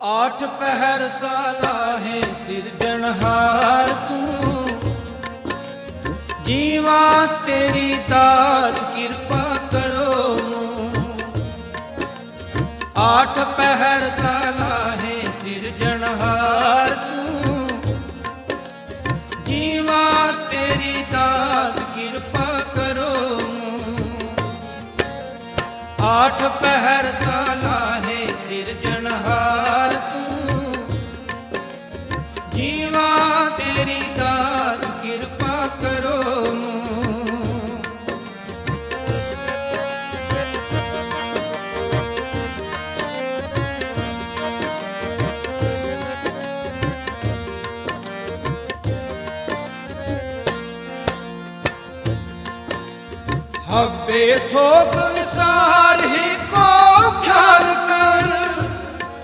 ਆਠ ਪਹਿਰ ਸਾਲਾਹੇ ਸਿਰਜਣਹਾਰ ਤੂੰ। ਜੀਵਾ ਤੇਰੀ ਦਾਤ ਕਿਰਪਾ ਕਰੋ ਆਠ ਪਹਿਰ ਸਾਲਾਹੇ ਸਿਰਜਣਹਾਰ ਤੂੰ। ਜੀਵਾ ਤੇਰੀ ਦਾਤ ਕਿਰਪਾ ਕਰੋ ਨੂੰ ਆਠ ਪਹਿਰ ਸਾਲਾਹੇ ਜੀਵਾ ਤੇਰੀ ਦਾਤ ਕਿਰਪਾ ਕਰੋ ਨੂੰ ਹੱਬੇ ਥੋਕ ਵਿਸਾਰ